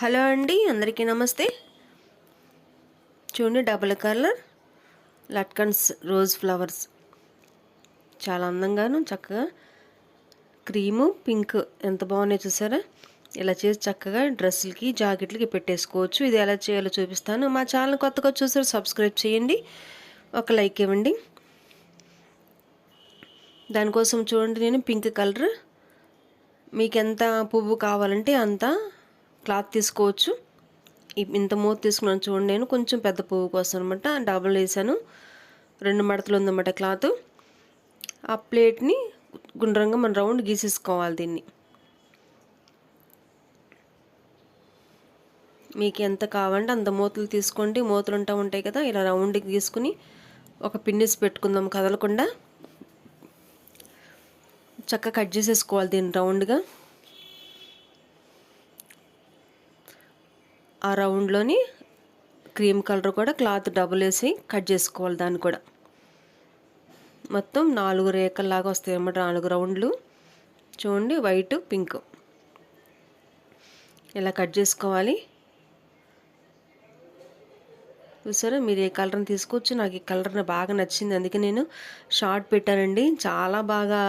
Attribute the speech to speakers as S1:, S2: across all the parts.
S1: Hello అండి అందరికీ నమస్తే. చూడండి డబుల్ కలర్ లట్కన్స్ రోజ్ ఫ్లవర్స్. చాలా అందంగాను చక్కగా. క్రీము పింక్ ఎంత బాగున్నాయి చూసారా? ఇలా చేసి చక్కగా డ్రెస్సులకి జాకెట్లకి పెట్టేసుకోవచ్చు. ఇది ఎలా చేయాలో చూపిస్తాను. మా ఛానల్ కొత్తగా చూసారు సబ్స్క్రైబ్ చేయండి. ఒక లైక్ ఇవ్వండి. దానికోసం చూడండి నేను పింక్ కలర్. మీకు ఎంత పువ్వు కావాలంటే అంత క్లాత్ తీసుకోవచ్చు. ఇంత మూత తీసుకున్నాను చూడండి నేను కొంచెం పెద్ద పువ్వు కోసం అనమాట డబుల్ వేసాను. రెండు మడతలు ఉందన్నమాట క్లాత్. ఆ ప్లేట్ని గుండ్రంగా మనం రౌండ్ గీసేసుకోవాలి దీన్ని. మీకు ఎంత కావాలంటే అంత మూతలు తీసుకోండి. మూతలు ఉంటా ఉంటాయి కదా ఇలా రౌండ్కి తీసుకుని ఒక పిన్నిస్ పెట్టుకుందాం కదలకుండా. చక్కగా కట్ చేసేసుకోవాలి దీన్ని రౌండ్గా ఆ రౌండ్లోని క్రీమ్ కలర్ కూడా క్లాత్ డబుల్ వేసి కట్ చేసుకోవాలి దాన్ని కూడా. మొత్తం నాలుగు రేఖల్లాగా వస్తాయి అన్నమాట నాలుగు రౌండ్లు. చూడండి వైట్ పింక్. ఇలా కట్ చేసుకోవాలి. చూసారా మీరు ఏ కలర్ని తీసుకోవచ్చు? నాకు ఈ కలర్ బాగా నచ్చింది. అందుకే నేను షార్ట్ పెట్టానండి. చాలా బాగా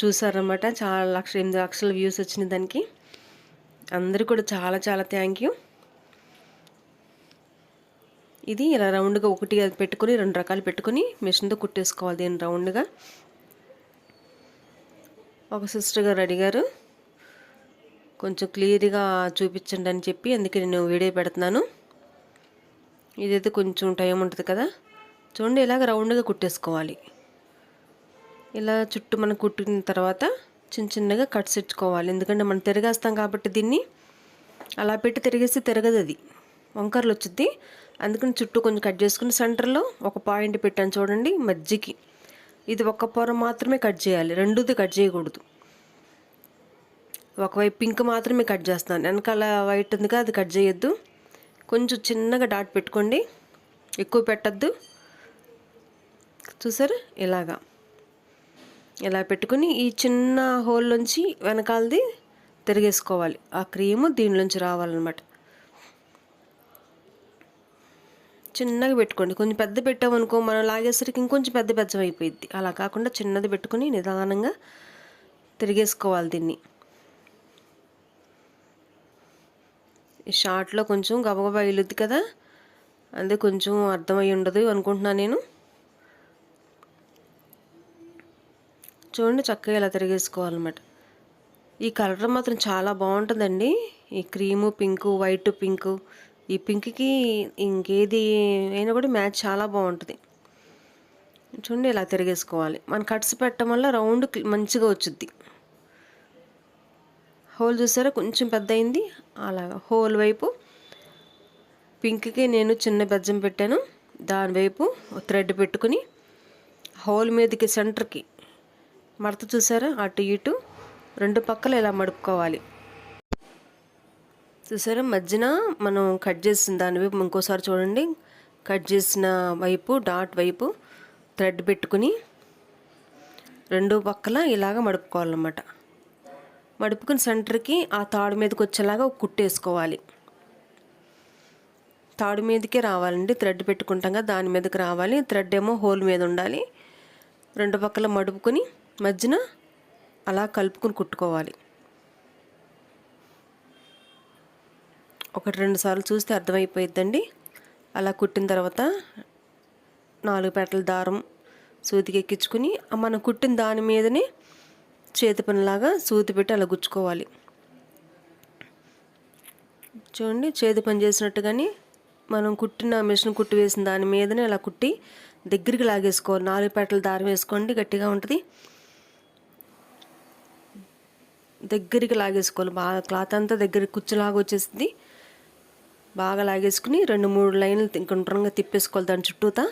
S1: చూసారన్నమాట. చాలా లక్ష ఎనిమిది లక్షల వ్యూస్ వచ్చినాయి దానికి. అందరు కూడా చాలా చాలా థ్యాంక్ యూ ఇది ఇలా రౌండ్గా ఒకటి పెట్టుకొని రెండు రకాలు పెట్టుకొని మిషన్తో కుట్టేసుకోవాలి దీన్ని రౌండ్గా ఒక సిస్టర్ గారు అడిగారు కొంచెం క్లియర్గా చూపించండి అని చెప్పి అందుకే నేను వీడియో పెడుతున్నాను. ఇదైతే కొంచెం టైం ఉంటుంది కదా. చూడండి ఇలాగ రౌండ్గా కుట్టేసుకోవాలి. ఇలా చుట్టూ మనం కుట్టిన తర్వాత చిన్న చిన్నగా కట్స్ ఇచ్చుకోవాలి ఎందుకంటే మనం తిరిగేస్తాం కాబట్టి దీన్ని అలా పెట్టి తిరిగేస్తే తిరగదు అది. వంకర్లు వచ్చింది అందుకని చుట్టూ కొంచెం కట్ చేసుకుని సెంటర్లో ఒక పాయింట్ పెట్టాను చూడండి మజ్జికి. ఇది ఒక్క పొర మాత్రమే కట్ చేయాలి. రెండుది కట్ చేయకూడదు. ఒకవైపు పింక్ మాత్రమే కట్ చేస్తాను. వెనకాల వైట్ ఉందిగా అది కట్ చేయొద్దు. కొంచెం చిన్నగా డాట్ పెట్టుకోండి. ఎక్కువ పెట్టద్దు. చూసారు? ఇలాగా. ఇలా పెట్టుకుని ఈ చిన్న హోల్ నుంచి వెనకాలది తిరిగేసుకోవాలి. ఆ క్రీము దీనిలోంచి రావాలన్నమాట. చిన్నగా పెట్టుకోండి. కొంచెం పెద్ద పెట్టామనుకో మనం లాగేసరికి ఇంకొంచెం పెద్ద పెద్ద అయిపోయింది అలా కాకుండా చిన్నది పెట్టుకుని నిదానంగా తిరిగేసుకోవాలి దీన్ని. ఈ షార్ట్లో కొంచెం గబగబా ఇల్లుద్ది కదా అదే కొంచెం అర్థమై ఉండదు అనుకుంటున్నాను నేను. చూడండి చక్కగా ఇలా తిరిగేసుకోవాలన్నమాట. ఈ కలర్ మాత్రం చాలా బాగుంటుందండి. ఈ క్రీము పింకు వైట్ పింకు ఈ పింక్కి ఇంకేది అయినా కూడా మ్యాచ్ చాలా బాగుంటుంది. చూడండి ఇలా తిరిగేసుకోవాలి. మన కట్స్ పెట్టడం వల్ల రౌండ్ మంచిగా వచ్చుద్ది. హోల్ చూసారా? కొంచెం పెద్ద అయింది అలాగా హోల్ వైపు పింక్కి నేను చిన్న బెజ్జం పెట్టాను. దాని వైపు థ్రెడ్ పెట్టుకుని హోల్ మీదకి సెంటర్కి మడత చూసారా? అటు ఇటు రెండు పక్కల ఇలా మడుపుకోవాలి. చూసారా? మధ్యన మనం కట్ చేసిన దాని వైపు ఇంకోసారి చూడండి. కట్ చేసిన వైపు డాట్ వైపు థ్రెడ్ పెట్టుకుని రెండు పక్కల ఇలాగ మడుపుకోవాలన్నమాట. మడుపుకుని సెంటర్కి ఆ తాడు మీదకి వచ్చేలాగా కుట్టేసుకోవాలి తాడు మీదకే రావాలండి. థ్రెడ్ పెట్టుకుంటాం కదా దాని మీదకి రావాలి. థ్రెడ్ ఏమో హోల్ మీద ఉండాలి. రెండు పక్కల మడుపుకొని మధ్యన అలా కలుపుకొని కుట్టుకోవాలి. ఒకటి రెండు సార్లు చూస్తే అర్థమైపోయిద్దండి. అలా కుట్టిన తర్వాత నాలుగు పెట్టల దారం సూతికి ఎక్కించుకుని మనం కుట్టిన దాని మీదనే చేతి పనిలాగా సూతి పెట్టి అలా గుచ్చుకోవాలి. చూడండి చేతి పని చేసినట్టుగాని మనం కుట్టిన మిషన్ కుట్టి వేసిన దాని మీదనే అలా కుట్టి దగ్గరికి లాగేసుకోవాలి. నాలుగు పెట్టల దారం వేసుకోండి గట్టిగా ఉంటుంది. దగ్గరికి లాగేసుకోవాలి. బాగా క్లాత్ అంతా దగ్గర కుచ్చులాగా వచ్చేసింది. బాగా లాగేసుకుని రెండు మూడు లైన్లు గుండ్రంగా తిప్పేసుకోవాలి దాని చుట్టూతా.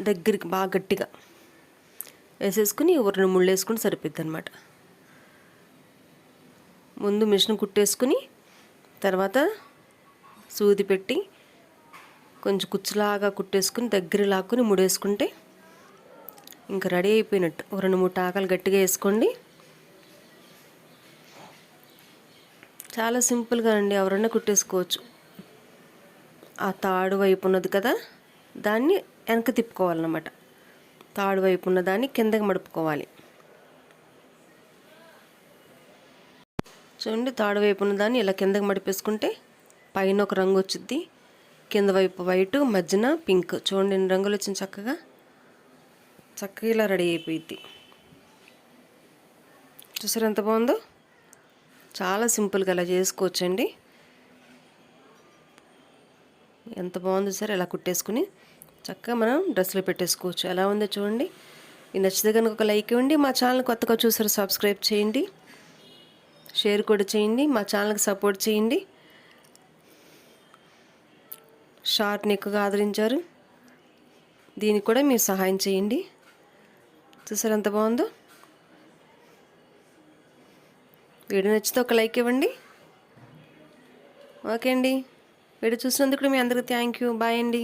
S1: దగ్గరికి బాగా గట్టిగా వేసేసుకుని రెండు ముళ్ళు వేసుకుని సరిపోద్ది అనమాట ముందు మిషన్ కుట్టేసుకుని తర్వాత సూది పెట్టి కొంచెం కుచ్చులాగా కుట్టేసుకుని దగ్గర లాక్కుని ముడేసుకుంటే ఇంకా రెడీ అయిపోయినట్టు. రెండు మూడు టాకాలు గట్టిగా వేసుకోండి. చాలా సింపుల్గా అండి ఎవరన్నా కుట్టేసుకోవచ్చు. ఆ తాడు వైపు ఉన్నది కదా దాన్ని వెనక తిప్పుకోవాలన్నమాట. తాడు వైపు ఉన్న దాన్ని కిందకి మడుపుకోవాలి. చూడండి తాడు వైపు ఉన్న దాన్ని ఇలా కిందకి మడిపేసుకుంటే పైన ఒక రంగు వచ్చింది కింద వైపు వైట్ మధ్యన పింక్. చూడండి ఎన్ని రంగులు వచ్చింది చక్కగా. చక్కగా ఇలా రెడీ అయిపోయింది. చూసారు ఎంత బాగుందో? చాలా సింపుల్గా అలా చేసుకోవచ్చండి. ఎంత బాగుంది సార్ ఇలా కుట్టేసుకుని చక్కగా మనం డ్రెస్లో పెట్టేసుకోవచ్చు. ఎలా ఉందో చూడండి. ఈ నచ్చితే కనుక ఒక లైక్ ఇవ్వండి. మా ఛానల్ కొత్తగా చూసారు సబ్స్క్రైబ్ చేయండి. షేర్ కూడా చేయండి. మా ఛానల్కి సపోర్ట్ చేయండి. షార్ట్ని ఎక్కువగా ఆదరించారు. దీనికి కూడా మీరు సహాయం చేయండి. చూసారు ఎంత బాగుందో? వీడియో నచ్చితే ఒక లైక్ ఇవ్వండి. ఓకే అండి. వీడియో చూసినందుకు మీ అందరికీ థ్యాంక్ యూ. బాయ్ అండి.